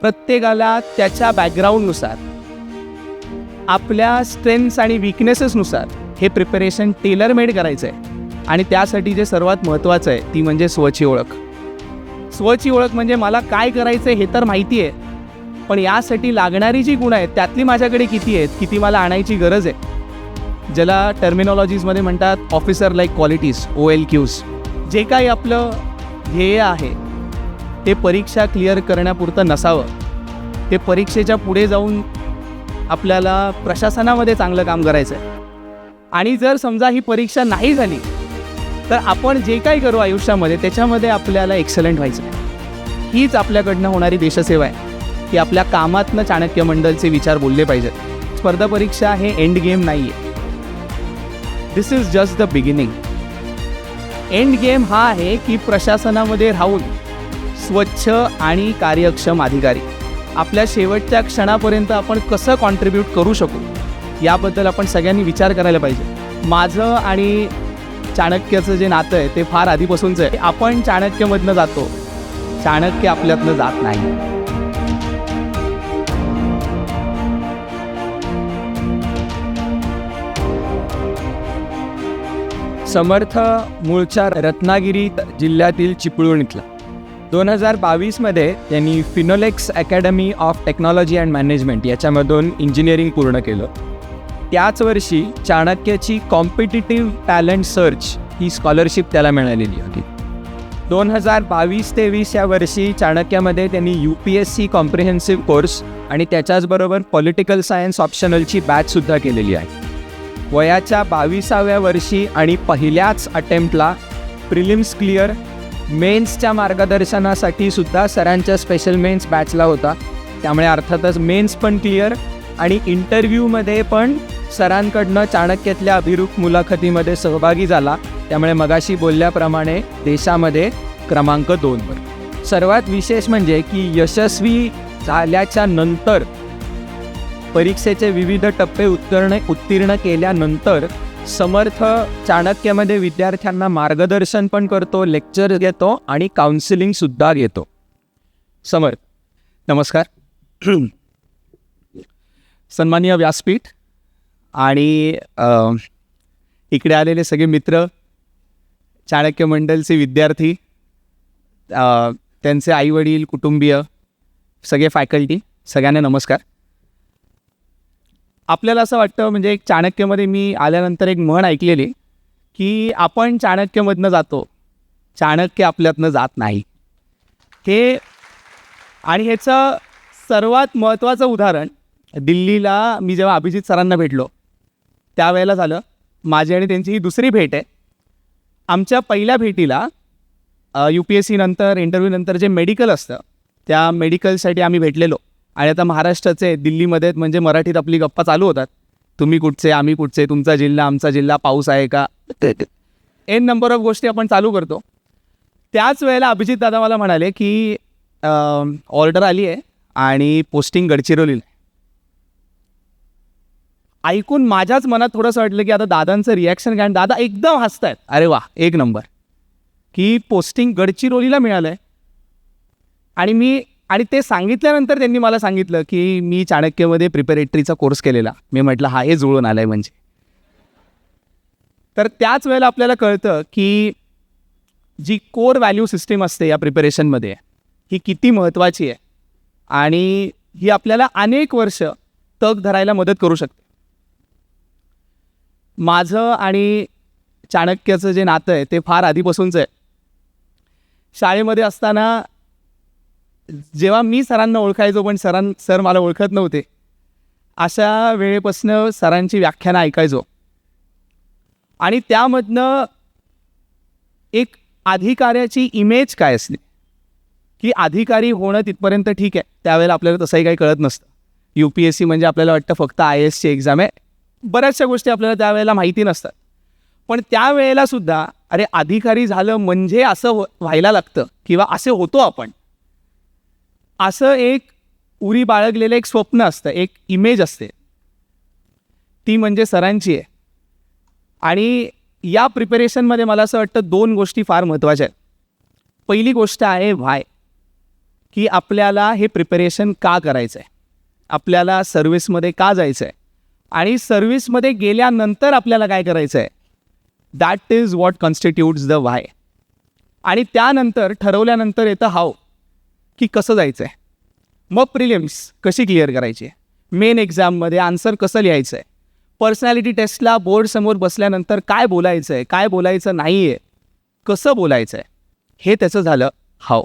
प्रत्येकाला त्याच्या बॅकग्राऊंडनुसार आपल्या स्ट्रेंथ्स आणि विकनेसेसनुसार हे प्रिपरेशन टेलरमेड करायचं आहे आणि त्यासाठी जे सर्वात महत्त्वाचं आहे ती म्हणजे स्वची ओळख. स्वची ओळख म्हणजे मला काय करायचं आहे हे तर माहिती आहे पण यासाठी लागणारी जी गुणं आहेत त्यातली माझ्याकडे किती आहेत किती मला आणायची गरज आहे? ज्याला टर्मिनॉलॉजीजमध्ये म्हणतात officer like qualities O L Qs जे काही आपलं ध्येय आहे ते परीक्षा क्लिअर करण्यापुरतं नसावं. ते परीक्षेच्या पुढे जाऊन आपल्याला प्रशासनामध्ये चांगलं काम करायचं आहे आणि जर समजा ही परीक्षा नाही झाली तर आपण जे काही करू आयुष्यामध्ये त्याच्यामध्ये आपल्याला एक्सलंट व्हायचं आहे हीच आपल्याकडनं होणारी देशसेवा आहे. की आपल्या कामातनं चाणक्य मंडलचे विचार बोलले पाहिजेत. स्पर्धा परीक्षा हे एंड गेम नाही आहे this is just the beginning end game हा आहे की प्रशासनामध्ये राहून स्वच्छ आणि कार्यक्षम अधिकारी. आपल्या शेवटच्या क्षणापर्यंत आपण कसं कॉन्ट्रीब्यूट करू शकू? याबद्दल आपण सगळ्यांनी विचार करायला पाहिजे. माझं आणि चाणक्याचं जे नातं आहे ते फार आधीपासूनचं आहे. आपण चाणक्यमधनं जातो. चाणक्य आपल्यातनं जात नाही. समर्थ मूळच्या रत्नागिरी जिल्ह्यातील चिपळूण इथला दोन हजार बावीसमध्ये त्यांनी Finolex academy of technology and management याच्यामधून इंजिनिअरिंग पूर्ण केलं. त्याच वर्षी चाणक्याची कॉम्पिटिटिव्ह टॅलेंट सर्च ही स्कॉलरशिप त्याला मिळालेली होती. दोन हजार बावीस तेवीस या वर्षी चाणक्यामध्ये त्यांनी U P S C comprehensive course आणि त्याच्याचबरोबर पॉलिटिकल सायन्स ऑप्शनलची बॅचसुद्धा केलेली आहे. वयाच्या बावीसाव्या वर्षी आणि पहिल्याच अटेम्प्टला प्रिलिम्स क्लिअर मेन्सच्या मार्गदर्शनासाठी सुद्धा सरांच्या स्पेशल मेन्स बॅचला होता. त्यामुळे अर्थातच मेन्स पण क्लिअर आणि इंटरव्ह्यूमध्ये पण सरांकडनं चाणक्यातल्या अभिरूप मुलाखतीमध्ये सहभागी झाला. त्यामुळे मगाशी बोलल्याप्रमाणे देशामध्ये क्रमांक दोनवर सर्वात विशेष म्हणजे की यशस्वी झाल्याच्यानंतर परीक्षेचे विविध टप्पे उत्तीर्ण उत्तीर्ण केल्यानंतर समर्थ चाणक्यामध्ये विद्यार्थ्यांना मार्गदर्शन पण करतो लेक्चर घेतो आणि काउन्सिलिंगसुद्धा घेतो. समर्थ नमस्कार. सन्माननीय व्यासपीठ आणि इकडे आलेले सगळे मित्र चाणक्य मंडलचे विद्यार्थी त्यांचे आईवडील कुटुंबीय सगळे फॅकल्टी सगळ्यांना नमस्कार. आपल्याला असं वाटतं म्हणजे एक चाणक्यमध्ये मी आल्यानंतर एक म्हण ऐकलेली की आपण चाणक्यमधनं जातो चाणक्य आपल्यातनं जात नाही. हे आणि ह्याचं सर्वात महत्त्वाचं उदाहरण दिल्लीला मी जेव्हा अभिजित सरांना भेटलो त्यावेळेला झालं. माझी आणि त्यांची ही दुसरी भेट आहे. आमच्या पहिल्या भेटीला यू पी एस सी नंतर जे मेडिकल असतं त्या मेडिकलसाठी आम्ही भेटलेलो. आणि आता महाराष्ट्राचे दिल्लीमध्ये म्हणजे मराठीत आपली गप्पा चालू होतात. तुम्ही कुठचे आम्ही कुठचे तुमचा जिल्हा आमचा जिल्हा पाऊस आहे का? एन नंबर ऑफ गोष्टी आपण चालू करतो. त्याच वेळेला अभिजित दादा मला म्हणाले की ऑर्डर आली आहे आणि पोस्टिंग गडचिरोलीला ऐकून माझ्याच मनात थोडंसं वाटलं की आता दादांचं रिॲक्शन घ्या आणि दादा एकदम हसतायत. अरे वा एक नंबर की पोस्टिंग गडचिरोलीला मिळालं आहे आणि मी आणि ते सांगितल्यानंतर त्यांनी मला सांगितलं की मी चाणक्यमध्ये प्रिपेरेटरीचा कोर्स केलेला. मी म्हटलं हा हे जुळून आलं आहे म्हणजे. तर त्याच वेळेला आपल्याला कळतं की जी कोर व्हॅल्यू सिस्टीम असते या प्रिपरेशनमध्ये ही किती महत्त्वाची आहे. आणि ही आपल्याला अनेक वर्ष तग धरायला मदत करू शकते. माझं आणि चाणक्याचं जे नातं आहे ते फार आधीपासूनचं आहे. शाळेमध्ये असताना जेव्हा मी सरांना ओळखायचो पण सरां सर मला ओळखत नव्हते अशा वेळेपासनं सरांची व्याख्यानं ऐकायचो. आणि त्यामधनं एक अधिकाऱ्याची इमेज काय असली? की अधिकारी होणं तिथपर्यंत ठीक आहे त्यावेळेला आपल्याला तसंही काही कळत नसतं. यू पी एस सी म्हणजे आपल्याला वाटतं फक्त आय एसची एक्झाम आहे. बऱ्याचशा गोष्टी आपल्याला त्यावेळेला माहिती नसतात. पण त्यावेळेला सुद्धा अरे अधिकारी झालं म्हणजे असं हो व्हायला लागतं किंवा असे होतो आपण. असं एक उरी बाळगलेलं एक स्वप्न असतं एक इमेज असते. ती म्हणजे सरांची आहे. आणि या प्रिपरेशनमध्ये मला असं वाटतं दोन गोष्टी फार महत्त्वाच्या आहेत. पहिली गोष्ट आहे व्हाय की आपल्याला हे प्रिपरेशन का करायचं आहे आपल्याला सर्व्हिसमध्ये का जायचं आहे आणि सर्व्हिसमध्ये गेल्यानंतर आपल्याला काय करायचं आहे that is what constitutes the why आणि त्यानंतर ठरवल्यानंतर येतं हाव की कसं जायचं आहे मग प्रिलिम्स कशी क्लिअर करायची? मेन एक्झाममध्ये आन्सर कसं लिहायचं आहे पर्सनॅलिटी टेस्टला बोर्डसमोर बसल्यानंतर काय बोलायचं आहे काय बोलायचं नाही आहे कसं बोलायचं आहे हे त्याचं झालं हाव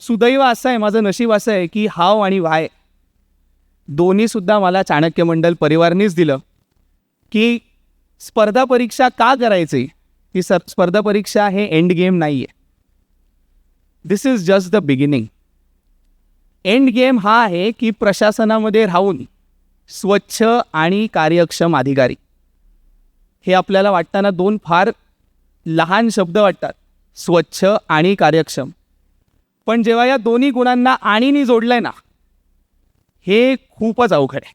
सुदैव असं आहे माझं नशीब असं आहे की हाव आणि वाय दोन्हीसुद्धा मला चाणक्य मंडल परिवारनेच दिलं. की स्पर्धा परीक्षा का करायची? ती स स्पर्धा परीक्षा हे एंड गेम नाही आहे this is just the beginning end game हा आहे की प्रशासनामध्ये राहून स्वच्छ आणि कार्यक्षम अधिकारी. हे आपल्याला वाटताना दोन फार लहान शब्द वाटतात. स्वच्छ आणि कार्यक्षम. पण जेव्हा या दोन्ही गुणांना आणीनी जोडलं आहे ना हे खूपच अवघड आहे.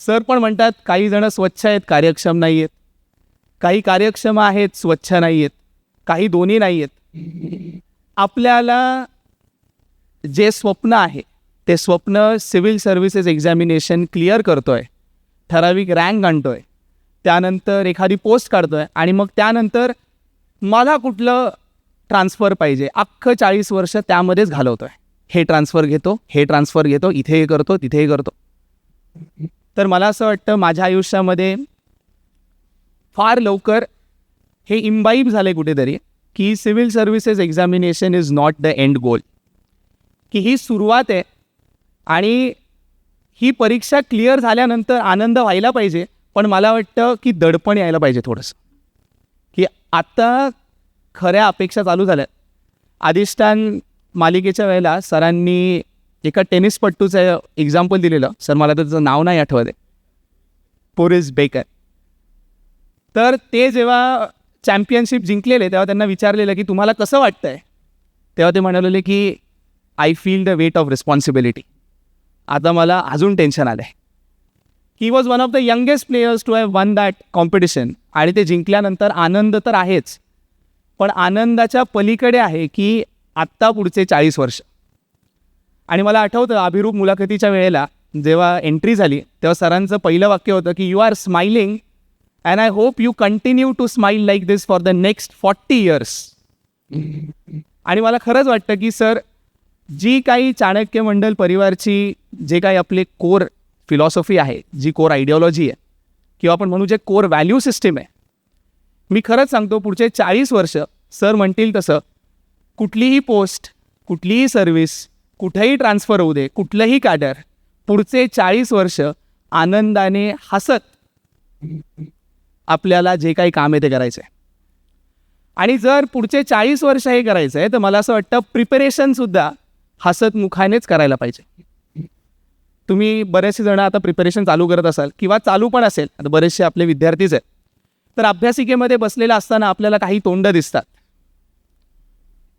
सर पण म्हणतात काही जणं स्वच्छ आहेत कार्यक्षम नाही आहेत काही कार्यक्षम आहेत स्वच्छ नाही आहेत काही दोन्ही नाही आहेत आपल्याला जे स्वप्न आहे ते स्वप्न सिव्हिल सर्व्हिसेस एक्झामिनेशन क्लिअर करतो आहे ठराविक रँक आणतो आहे त्यानंतर एखादी पोस्ट काढतो आहे आणि मग त्यानंतर मला कुठलं ट्रान्सफर पाहिजे अख्खं चाळीस वर्ष त्यामध्येच घालवतो आहे हे ट्रान्सफर घेतो हे ट्रान्सफर घेतो इथे हे करतो तिथे हे करतो. तर मला असं वाटतं माझ्या आयुष्यामध्ये फार लवकर हे इम्बाईब आहे कुठेतरी. की civil services examination is not the end goal. की ही सुरुवात आहे आणि ही परीक्षा क्लिअर झाल्यानंतर आनंद व्हायला पाहिजे पण मला वाटतं की दडपण यायला पाहिजे थोडंसं. की आत्ता खऱ्या अपेक्षा चालू झाल्या. अधिष्ठान मालिकेच्या वेळेला सरांनी एका टेनिसपट्टूचं एक्झाम्पल दिलेलं. सर मला त्याचं नाव नाही आठवत आहे. Boris Becker. तर ते जेव्हा चॅम्पियनशिप जिंकलेले तेव्हा त्यांना विचारलेलं की तुम्हाला कसं वाटतंय? तेव्हा ते म्हणालेले की I feel the weight of responsibility आता मला अजून टेन्शन आलं आहे he was one of the youngest players to have won that competition आणि ते जिंकल्यानंतर आनंद तर आहेच. पण आनंदाच्या पलीकडे आहे की आत्ता पुढचे चाळीस वर्ष. आणि मला आठवतं अभिरूप मुलाखतीच्या वेळेला जेव्हा एंट्री झाली तेव्हा सरांचं पहिलं वाक्य होतं की you are smiling and I hope you continue to smile like this for the next forty years आणि मला खरंच वाटतं की सर जी काही चाणक्य मंडल परिवारची जे काही आपले कोर फिलॉसॉफी आहे जी कोर आयडिओलॉजी आहे किंवा आपण म्हणू जे कोर व्हॅल्यू सिस्टीम आहे मी खरंच सांगतो पुढचे चाळीस वर्ष सर म्हणतील तसं कुठलीही पोस्ट कुठलीही सर्व्हिस कुठेही ट्रान्सफर होऊ दे कुठलंही कॅडर पुढचे चाळीस वर्ष आनंदाने हसत आपल्याला जे काही काम आहे ते करायचं आहे आणि जर पुढचे चाळीस वर्ष हे करायचं आहे तर मला असं वाटतं प्रिपरेशनसुद्धा हसतमुखानेच करायला पाहिजे. तुम्ही बरेचसे जण आता प्रिपरेशन चालू करत असाल किंवा चालू पण असेल आता बरेचसे आपले विद्यार्थीच आहेत. तर अभ्यासिकेमध्ये बसलेला असताना आपल्याला काही तोंड दिसतात.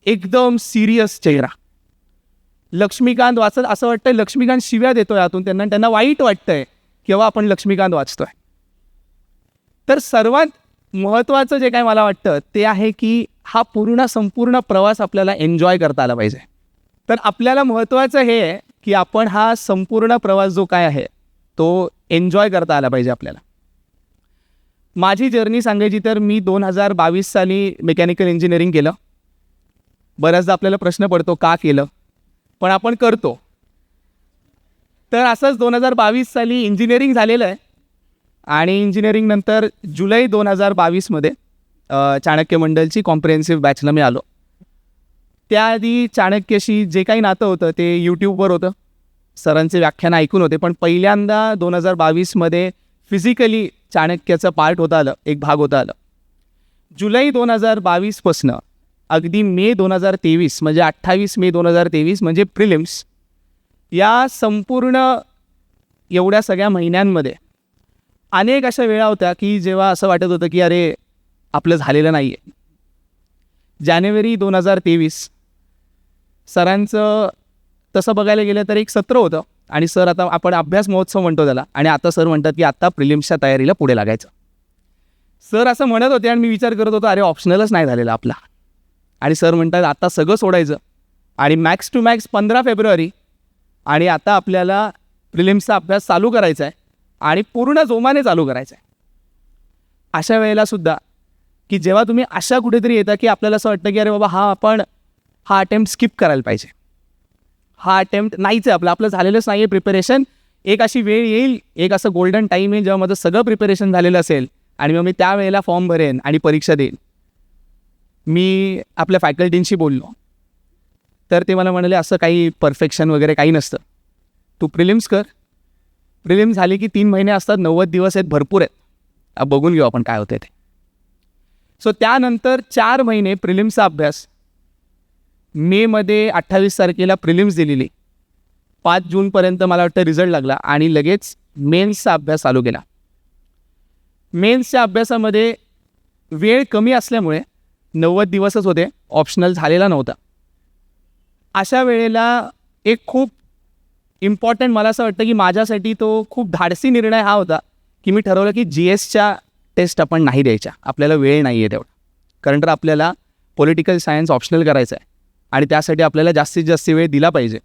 एकदम सिरियस चेहरा. लक्ष्मीकांत वाचत असं वाटतंय लक्ष्मीकांत शिव्या देतोय आतून त्यांना त्यांना वाईट वाटतंय केव्हा आपण लक्ष्मीकांत वाचतोय. तर सर्वात महत्त्वाचं जे काय मला वाटतं ते आहे की हा पूर्ण संपूर्ण प्रवास आपल्याला एन्जॉय करता आला पाहिजे. तर आपल्याला महत्त्वाचं हे आहे की आपण हा संपूर्ण प्रवास जो काय आहे तो एन्जॉय करता आला पाहिजे आपल्याला. माझी जर्नी सांगायची तर मी दोन हजार बावीस साली मेकॅनिकल इंजिनिअरिंग केलं. बऱ्याचदा आपल्याला प्रश्न पडतो का केलं? पण आपण करतो. तर असंच दोन हजार बावीस साली इंजिनिअरिंग झालेलं आहे. आणि इंजिनिअरिंगनंतर जुलै दोन हजार बावीसमध्ये चाणक्य मंडलची कॉम्प्रिहेन्सिव्ह बॅचला मी आलो त्याआधी चाणक्यशी जे काही नातं होतं ते यूट्यूबवर होतं. सरांचे व्याख्यानं ऐकून होते पण पहिल्यांदा दोन हजार बावीसमध्ये फिजिकली चाणक्याचं पार्ट होता आलं एक भाग होता आलं. जुलै दोन हजार बावीसपासनं अगदी मे दोन हजार तेवीस म्हणजे अठ्ठावीस मे दोन हजार तेवीस म्हणजे प्रिलिम्स या संपूर्ण एवढ्या सगळ्या महिन्यांमध्ये अनेक अशा वेळा होत्या की जेव्हा असं वाटत होतं की अरे आपलं झालेलं नाही आहे जानेवारी दोन हजार तेवीस सरांचं तसं बघायला गेलं तर एक सत्र होतं आणि सर आता आपण अभ्यास महोत्सव म्हणतो त्याला आणि आता सर म्हणतात की आत्ता प्रिलिम्सच्या तयारीला पुढे लागायचं. सर असं म्हणत होते आणि मी विचार करत होतो अरे ऑप्शनलच नाही झालेला आपला. आणि सर म्हणतात आत्ता सगळं सोडायचं. आणि मॅक्स टू मॅक्स पंधरा फेब्रुवारी आणि आता आपल्याला प्रिलिम्सचा अभ्यास चालू करायचा आहे. आणि पूर्ण जोमाने चालू करायचं आहे अशा वेळेला सुद्धा की जेव्हा तुम्ही अशा कुठेतरी येता की आपल्याला असं वाटतं की अरे बाबा हा आपण हा अटेम्प्ट स्किप करायला पाहिजे. हा अटेम्प्ट नाहीच आहे आपलं. आपलं झालेलंच नाही आहे प्रिपरेशन एक अशी वेळ येईल एक असं गोल्डन टाईम येईल जेव्हा माझं सगळं प्रिपरेशन झालेलं असेल आणि मग मी त्या वेळेला फॉर्म भरेन आणि परीक्षा देईन. मी आपल्या फॅकल्टींशी बोललो. तर ते मला म्हणाले असं काही परफेक्शन वगैरे काही नसतं. तू प्रिलिम्स कर प्रिलिम झाली की तीन महिने असतात नव्वद दिवस आहेत भरपूर आहेत. बघून घेऊ आपण काय होते ते. सो त्यानंतर चार महिने प्रिलिम्सचा अभ्यास. मेमध्ये अठ्ठावीस तारखेला प्रिलिम्स दिलेली. पाच जूनपर्यंत मला वाटतं रिझल्ट लागला आणि लगेच मेन्सचा अभ्यास चालू केला. मेन्सच्या अभ्यासामध्ये वेळ कमी असल्यामुळे नव्वद दिवसच होते ऑप्शनल झालेला नव्हता. अशा वेळेला एक खूप इम्पॉर्टंट मला असं वाटतं की माझ्यासाठी तो खूप धाडसी निर्णय हा होता की मी ठरवलं की जी एसच्या टेस्ट आपण नाही द्यायच्या. आपल्याला वेळ नाही आहे तेवढा. कारण तर आपल्याला पॉलिटिकल सायन्स ऑप्शनल करायचं आहे. आणि त्यासाठी आपल्याला जास्तीत जास्त वेळ दिला पाहिजे.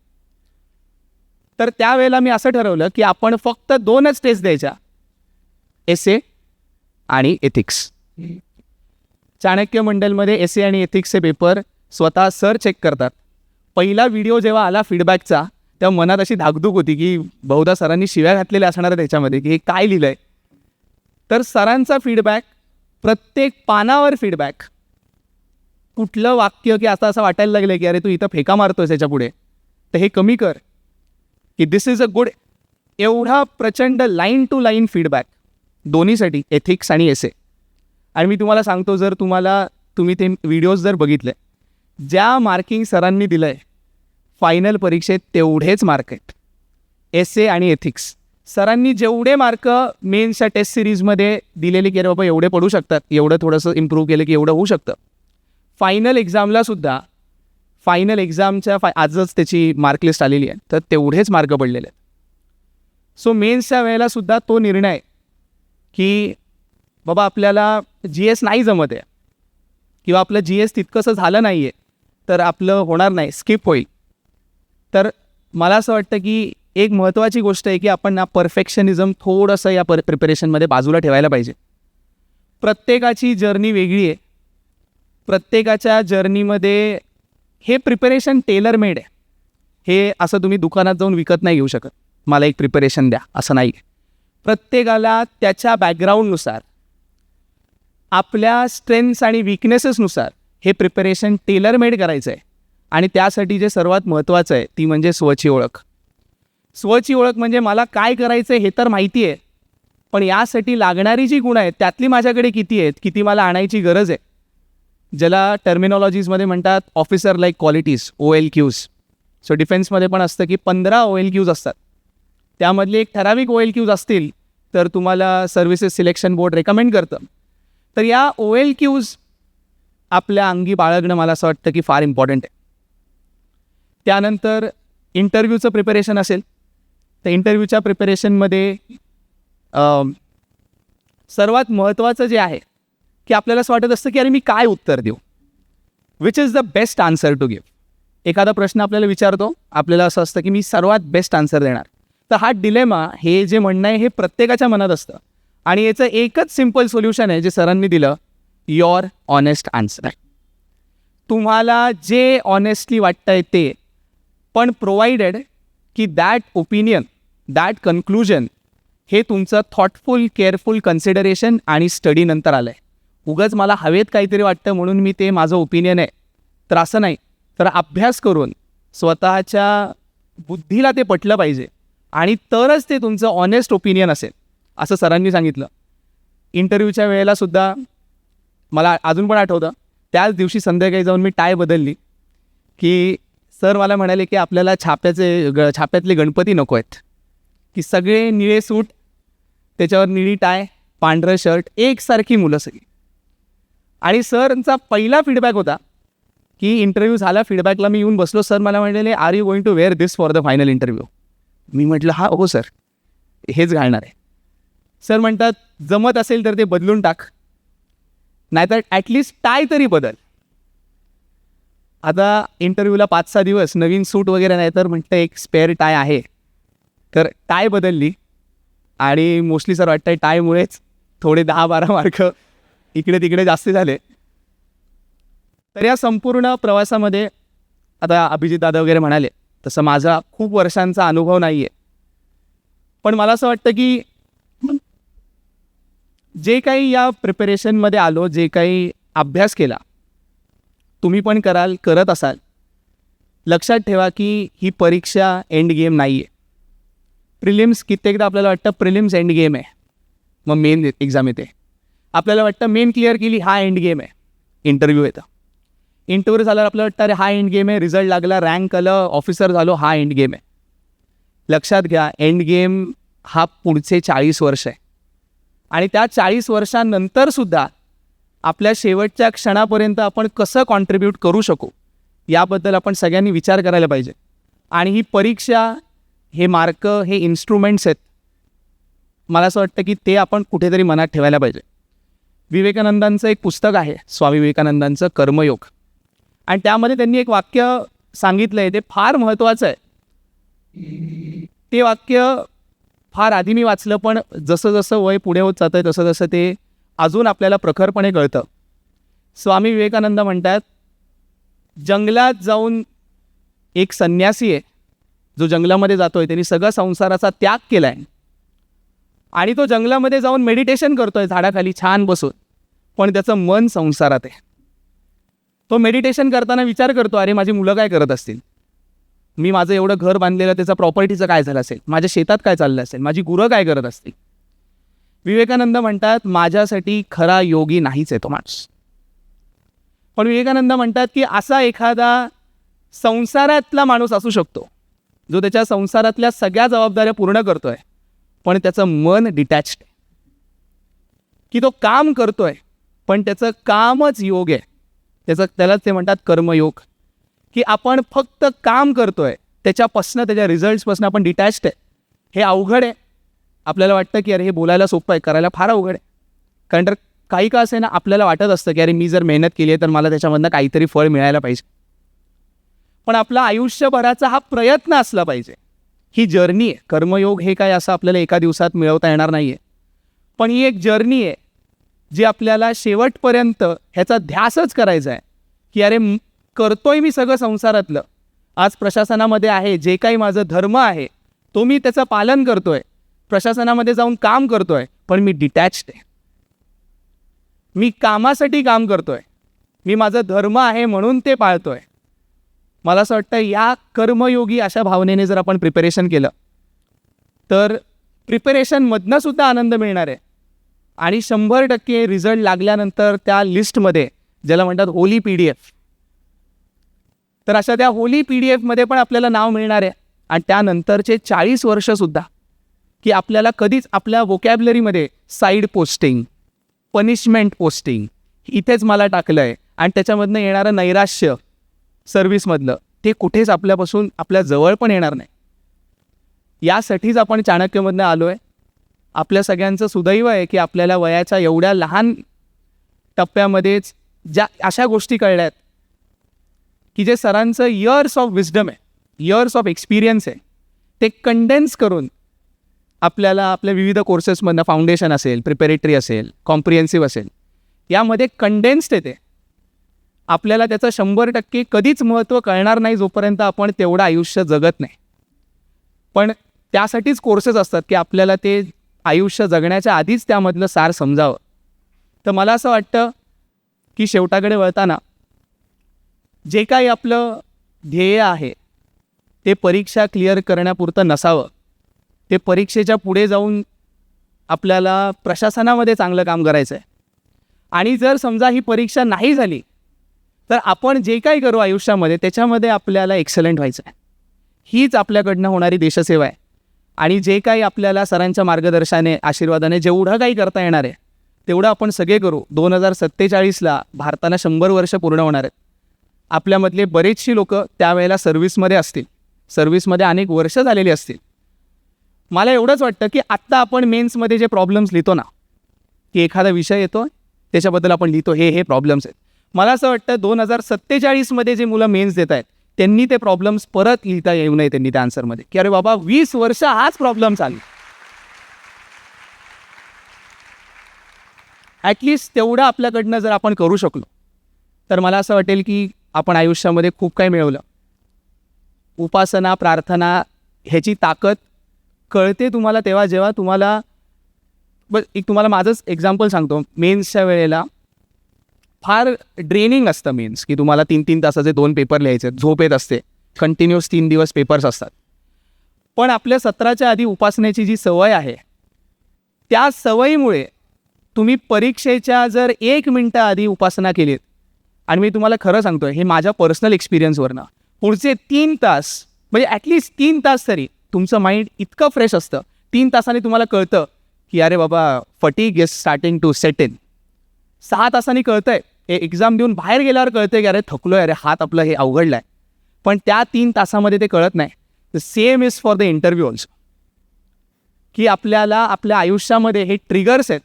तर त्यावेळेला मी असं ठरवलं की आपण फक्त दोनच टेस्ट द्यायच्या. एस ए आणि एथिक्स चाणक्य मंडलमध्ये एस ए आणि एथिक्सचे पेपर स्वतः सर चेक करतात. पहिला व्हिडिओ जेव्हा आला फीडबॅकचा त्या मनात अशी धाकधूक होती की बहुधा सरांनी शिव्या घातलेल्या असणार त्याच्यामध्ये की हे काय लिहिलं आहे तर सरांचा फीडबॅक प्रत्येक पानावर फीडबॅक कुठलं वाक्य की असं असं वाटायला लागलं की अरे तू इथं फेका मारतोयस याच्यापुढे तर हे कमी कर की दिस इज अ गुड एवढा प्रचंड लाईन टू लाईन फीडबॅक दोन्हीसाठी एथिक्स आणि एसे आणि मी तुम्हाला सांगतो जर तुम्हाला तुम्ही ते व्हिडिओज जर बघितले ज्या मार्किंग सरांनी दिलं आहे फायनल परीक्षेत तेवढेच मार्क आहेत. एस ए आणि एथिक्स सरांनी जेवढे मार्क मेन्सच्या टेस्ट सिरीजमध्ये दिलेले की अरे बाबा एवढे पडू शकतात. एवढं थोडंसं इम्प्रूव्ह केलं की एवढं होऊ शकतं. फायनल एक्झामला सुद्धा फायनल एक्झामच्या फाय आजच त्याची मार्कलिस्ट आलेली आहे. तर तेवढेच मार्क पडलेले आहेत. सो मेन्सच्या वेळेला सुद्धा तो निर्णय की बाबा आपल्याला जी एस नाही जमत आहे किंवा आपलं जी एस तितकंसं झालं नाही आहे तर आपलं होणार नाही. स्किप होईल. तर मला असं वाटतं की एक महत्त्वाची गोष्ट आहे की आपण ना परफेक्शनिझम थोडंसं या पर प्रिपरेशनमध्ये बाजूला ठेवायला पाहिजे. प्रत्येकाची जर्नी वेगळी आहे. प्रत्येकाच्या जर्नीमध्ये हे प्रिपरेशन टेलर मेड आहे. हे असं तुम्ही दुकानात जाऊन विकत नाही घेऊ शकत. मला एक प्रिपरेशन द्या असं नाही प्रत्येकाला त्याच्या बॅकग्राऊंडनुसार आपल्या स्ट्रेंथ्स आणि विकनेसेसनुसार हे प्रिपरेशन टेलर मेड करायचं आहे आणि त्यासाठी जे सर्वात महत्त्वाचं आहे ती म्हणजे स्वची ओळख. स्वची ओळख म्हणजे मला काय करायचं आहे हे तर माहिती आहे पण यासाठी लागणारी जी गुणं आहेत त्यातली माझ्याकडे किती आहेत किती मला आणायची गरज आहे? ज्याला टर्मिनॉलॉजीजमध्ये म्हणतात officer like qualities O L Qs so डिफेन्समध्ये पण असतं की पंधरा ओ एल क्यूज असतात. त्यामधली एक ठराविक ओ एल क्यूज असतील तर तुम्हाला सर्व्हिसेस सिलेक्शन बोर्ड रेकमेंड करतं. तर या ओ एल क्यूज आपल्या अंगी बाळगणं मला असं वाटतं की फार इम्पॉर्टंट आहे. त्यानंतर इंटरव्ह्यूचं प्रिपरेशन असेल. तर इंटरव्ह्यूच्या प्रिपरेशनमध्ये सर्वात महत्त्वाचं जे आहे की आपल्याला असं वाटत असतं की अरे मी काय उत्तर देऊ? Which is the best answer to give एखादा प्रश्न आपल्याला विचारतो आपल्याला असं असतं की मी सर्वात बेस्ट आन्सर देणार. तर हा डिलेमा हे जे म्हणणं आहे हे प्रत्येकाच्या मनात असतं. आणि याचं एकच सिंपल सोल्युशन आहे जे सरांनी दिलं युअर ऑनेस्ट आन्सर तुम्हाला जे ऑनेस्टली वाटतंय ते पण प्रोव्हाइडेड की दॅट ओपिनियन दॅट कन्क्लुजन हे तुमचं थॉटफुल केअरफुल कन्सिडरेशन आणि स्टडीनंतर आलं आहे उगाच मला हवेत काहीतरी वाटतं म्हणून मी ते माझं ओपिनियन आहे. तर असं नाही. तर अभ्यास करून स्वतःच्या बुद्धीला ते पटलं पाहिजे. आणि तरच ते तुमचं ऑनेस्ट ओपिनियन असेल. असं सरांनी सांगितलं. इंटरव्ह्यूच्या वेळेला सुद्धा मला अजून पण आठवतं. त्याच दिवशी संध्याकाळी जाऊन मी टाय बदलली की सर मला म्हणाले की आपल्याला छाप्याचे ग छाप्यातले गणपती नको आहेत. की सगळे निळे सूट त्याच्यावर निळी टाय पांढरं शर्ट एकसारखी मुलं सगळी. आणि सरांचा पहिला फीडबॅक होता की इंटरव्ह्यू झाला फीडबॅकला मी येऊन बसलो. सर मला म्हणाले are you going to wear this for the final interview मी म्हटलं हा हो सर. हेच घालणार आहे. सर म्हणतात जमत असेल तर ते बदलून टाक. नाहीतर ॲटलिस्ट टाय तरी बदल. आता इंटरव्ह्यूला पाच सहा दिवस नवीन सूट वगैरे नाही तर म्हटलं एक स्पेअर टाय आहे. तर टाय बदलली आणि मोस्टली सर वाटतं टायमुळेच थोडे दहा बारा मार्क इकडे तिकडे जास्त झाले. तर या संपूर्ण प्रवासामध्ये आता अभिजित दादा वगैरे म्हणाले तसं माझा खूप वर्षांचा अनुभव नाही आहे पण मला असं वाटतं की जे काही या प्रिपरेशनमध्ये आलो जे काही अभ्यास केला तुम्ही पण कराल करत असाल. लक्षात ठेवा की ही परीक्षा एंड गेम नाही आहे प्रिलिम्स कित्येकदा आपल्याला वाटतं प्रिलिम्स एंड गेम आहे. मग मेन एक्झाम येते. आपल्याला वाटतं मेन क्लिअर केली हा एंड गेम आहे. इंटरव्ह्यू येतं. इंटरव्ह्यू झाल्यावर आपल्याला वाटतं अरे हा एंड गेम आहे. रिझल्ट लागला रँक आलं ऑफिसर झालो हा एंड गेम आहे. लक्षात घ्या एंड गेम हा पुढचे चाळीस वर्ष आहे. आणि त्या चाळीस वर्षांनंतरसुद्धा आपल्या शेवटच्या क्षणापर्यंत आपण कसं कॉन्ट्रीब्यूट करू शकू याबद्दल आपण सगळ्यांनी विचार करायला पाहिजे. आणि ही परीक्षा हे मार्क हे इन्स्ट्रुमेंट्स आहेत मला असं वाटतं की ते आपण कुठेतरी मनात ठेवायला पाहिजे. विवेकानंदांचं एक पुस्तक आहे स्वामी विवेकानंदांचं कर्मयोग. आणि त्यामध्ये त्यांनी एक वाक्य सांगितलं आहे ते फार महत्त्वाचं आहे. ते वाक्य फार आधी मी वाचलं पण जसं जसं वय पुढे होत जातं आहे तसं तसं ते अजून आपल्याला प्रखरपणे कळतं. स्वामी विवेकानंद म्हणतात जंगलात जाऊन एक संन्यासी आहे जो जंगलामध्ये जातो आहे त्यांनी सगळं संसाराचा त्याग केला आहे आणि तो जंगलामध्ये जाऊन मेडिटेशन करतो आहे झाडाखाली छान बसून. पण त्याचं मन संसारात आहे. तो मेडिटेशन करताना विचार करतो अरे माझी मुलं काय करत असतील? मी माझं एवढं घर बांधलेलं त्याचं प्रॉपर्टीचं काय झालं असेल? माझ्या शेतात काय चाललं असेल? माझी गुरं काय करत असतील? विवेकानंद म्हणतात माझ्यासाठी खरा योगी नाहीच आहे तो माणूस. पण विवेकानंद म्हणतात की असा एखादा संसारातला माणूस असू शकतो जो त्याच्या संसारातल्या सगळ्या जबाबदाऱ्या पूर्ण करतोय पण त्याचं मन डिटॅच्ड आहे. की तो काम करतोय पण त्याचं कामच योग आहे. त्याचं त्यालाच ते म्हणतात कर्मयोग. की आपण फक्त काम करतोय त्याच्यापासनं त्याच्या रिझल्ट्सपासून आपण डिटॅच्ड आहे. हे अवघड आहे. आपल्याला वाटतं की अरे हे बोलायला सोपं आहे करायला फार अवघड आहे. कारण तर काही का असे ना आपल्याला वाटत असतं की अरे मी जर मेहनत केली आहे तर मला त्याच्यामधनं काहीतरी फळ मिळायला पाहिजे. पण आपला आयुष्यभराचा हा प्रयत्न असला पाहिजे. ही जर्नी आहे. कर्मयोग हे काय असं आपल्याला एका दिवसात मिळवता येणार नाही आहे पण ही एक जर्नी आहे जी आपल्याला शेवटपर्यंत ह्याचा ध्यासच करायचा आहे की अरे करतोय मी सगळं संसारातलं. आज प्रशासनामध्ये आहे जे काही माझं धर्म आहे तो मी त्याचं पालन करतोय. प्रशासनामध्ये जाऊन काम करतोय पण मी डिटॅच्ड आहे. मी कामासाठी काम करतोय. मी माझं धर्म आहे म्हणून ते पाळतोय. मला असं वाटतं या कर्मयोगी अशा भावनेने जर आपण प्रिपरेशन केलं तर प्रिपरेशनमधनं सुद्धा आनंद मिळणार आहे. आणि शंभर टक्के रिझल्ट लागल्यानंतर त्या लिस्टमध्ये ज्याला म्हणतात होली पी डी एफ तर अशा त्या होली पी डी एफमध्ये पण आपल्याला नाव मिळणार आहे. आणि त्यानंतरचे चाळीस वर्षसुद्धा की आपल्याला कधीच आपल्या वोकॅबलरीमध्ये साईड पोस्टिंग पनिशमेंट पोस्टिंग इथेच मला टाकलं आहे आणि त्याच्यामधनं येणारं नैराश्य सर्व्हिसमधलं ते कुठेच आपल्यापासून आपल्या जवळ पण येणार नाही. यासाठीच आपण चाणक्यमधनं आलो आहे आपल्या सगळ्यांचं सुदैव आहे की आपल्याला वयाच्या एवढ्या लहान टप्प्यामध्येच ज्या अशा गोष्टी कळल्यात की जे सरांचं इयर्स ऑफ विस्डम आहे इयर्स ऑफ एक्सपिरियन्स आहे ते कंडेन्स करून आपल्याला आपल्या विविध कोर्सेसमधनं फाउंडेशन असेल प्रिपेरेटरी असेल कॉम्प्रिहेन्सिव्ह असेल यामध्ये कंडेन्स्ड येते. आपल्याला त्याचं शंभर टक्के कधीच महत्त्व कळणार नाही जोपर्यंत आपण तेवढं आयुष्य जगत नाही. पण त्यासाठीच कोर्सेस असतात की आपल्याला ते आयुष्य जगण्याच्या आधीच त्यामधलं सार समजावं. तर मला असं वाटतं की शेवटाकडे वळताना जे काही आपलं ध्येय आहे ते परीक्षा क्लिअर करण्यापुरतं नसावं. ते परीक्षेच्या पुढे जाऊन आपल्याला प्रशासनामध्ये चांगलं काम करायचं आहे आणि जर समजा ही परीक्षा नाही झाली तर आपण जे काही करू आयुष्यामध्ये त्याच्यामध्ये आपल्याला एक्सलंट व्हायचं आहे हीच आपल्याकडनं होणारी देशसेवा आहे. आणि जे काही आपल्याला सरांच्या मार्गदर्शनाने आशीर्वादाने जेवढं काही करता येणार आहे तेवढं आपण सगळे करू. दोन हजार सत्तेचाळीसला भारताला शंभर वर्ष पूर्ण होणार आहेत. आपल्यामधले बरेचशी लोक त्यावेळेला सर्व्हिसमध्ये असतील. सर्व्हिसमध्ये अनेक वर्ष झालेली असतील. मला एवढंच वाटतं की आत्ता आपण मेन्समध्ये जे प्रॉब्लेम्स लिहितो ना की एखादा विषय येतो त्याच्याबद्दल आपण लिहितो हे हे प्रॉब्लेम्स आहेत. मला असं वाटतं दोन हजार सत्तेचाळीसमध्ये जे मुलं मेन्स देत आहेत त्यांनी ते प्रॉब्लेम्स परत लिहिता येऊ नये त्यांनी त्या आन्सरमध्ये की अरे बाबा वीस वर्ष हाच प्रॉब्लेम चालू. ॲटलिस्ट तेवढं आपल्याकडनं जर आपण करू शकलो तर मला असं वाटेल की आपण आयुष्यामध्ये खूप काही मिळवलं. उपासना प्रार्थना ह्याची ताकद कळते तुम्हाला तेव्हा जेव्हा तुम्हाला बस एक तुम्हाला माझंच एक्झाम्पल सांगतो. मेन्सच्या वेळेला फार ड्रेनिंग असतं मेन्स की तुम्हाला तीन तीन तासाचे दोन पेपर लिहायचे आहेत. झोप येत असते. कंटिन्युअस तीन दिवस पेपर्स असतात. पण आपल्या सत्राच्या आधी उपासनेची जी सवय आहे त्या सवयीमुळे तुम्ही परीक्षेच्या जर एक मिनटं आधी उपासना केलीत आणि मी तुम्हाला खरं सांगतो हे माझ्या पर्सनल एक्सपिरियन्सवरनं पुढचे तीन तास म्हणजे ॲटलिस्ट तीन तास तरी तुमचं माइंड इतकं फ्रेश असतं. तीन तासांनी तुम्हाला कळतं की अरे बाबा fatigue is starting to set in सहा तासांनी कळतंय. हे एक्झाम देऊन बाहेर गेल्यावर कळतंय की अरे थकलोय अरे हात आपलं हे अवघडलं आहे पण त्या तीन तासामध्ये ते कळत नाही. The same is for the interview also की आपल्याला आपल्या आयुष्यामध्ये हे ट्रिगर्स आहेत.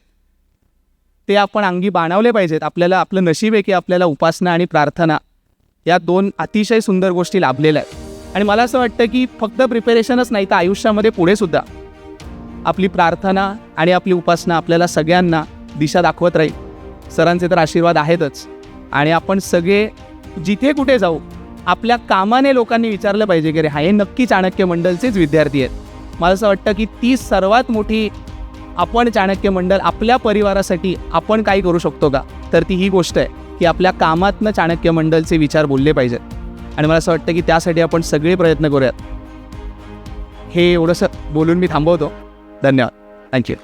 ते आपण अंगी बाणवले पाहिजेत. आपल्याला आपलं नशीब आहे की आपल्याला उपासना आणि प्रार्थना या दोन अतिशय सुंदर गोष्टी लाभलेल्या आहेत. आणि मला असं वाटतं की फक्त प्रिपेरेशनच नाही तर आयुष्यामध्ये पुढे सुद्धा. आपली प्रार्थना आणि आपली उपासना आपल्याला सगळ्यांना दिशा दाखवत राहील. सरांचे तर आशीर्वाद आहेतच. आणि आपण सगळे जिथे कुठे जाऊ आपल्या कामाने लोकांनी विचारलं पाहिजे की रे हा हे नक्की चाणक्य मंडलचेच विद्यार्थी आहेत. मला असं वाटतं की ती सर्वात मोठी आपण चाणक्य मंडळ आपल्या परिवारासाठी आपण काही करू शकतो का? तर ती ही गोष्ट आहे की आपल्या कामातनं चाणक्य मंडळचे विचार बोलले पाहिजेत. आणि मला असं वाटतं की त्यासाठी आपण सगळे प्रयत्न करूयात. हे एवढंसं बोलून मी थांबवतो. धन्यवाद. थँक्यू